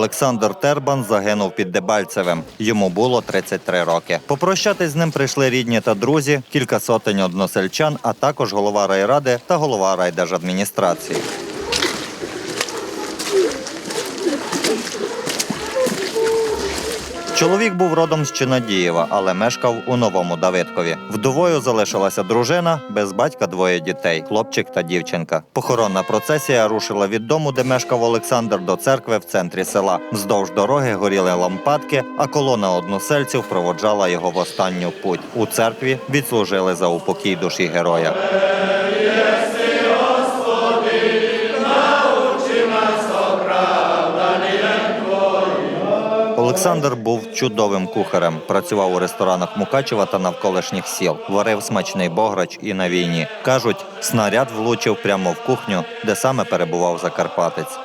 Олександр Тербан загинув під Дебальцевим. Йому було 33 роки. Попрощатись з ним прийшли рідні та друзі, кілька сотень односельчан, а також голова райради та голова райдержадміністрації. Чоловік був родом з Чинадієва, але мешкав у новому Давидкові. Вдовою залишилася дружина, без батька двоє дітей хлопчик та дівчинка. Похоронна процесія рушила від дому, де мешкав Олександр, до церкви в центрі села. Вздовж дороги горіли лампадки, а колона односельців проводжала його в останню путь. У церкві відслужили за упокій душі героя. Олександр був чудовим кухарем. Працював у ресторанах Мукачева та навколишніх сіл. Варив смачний бограч і на війні. Кажуть, снаряд влучив прямо в кухню, де саме перебував Закарпатець.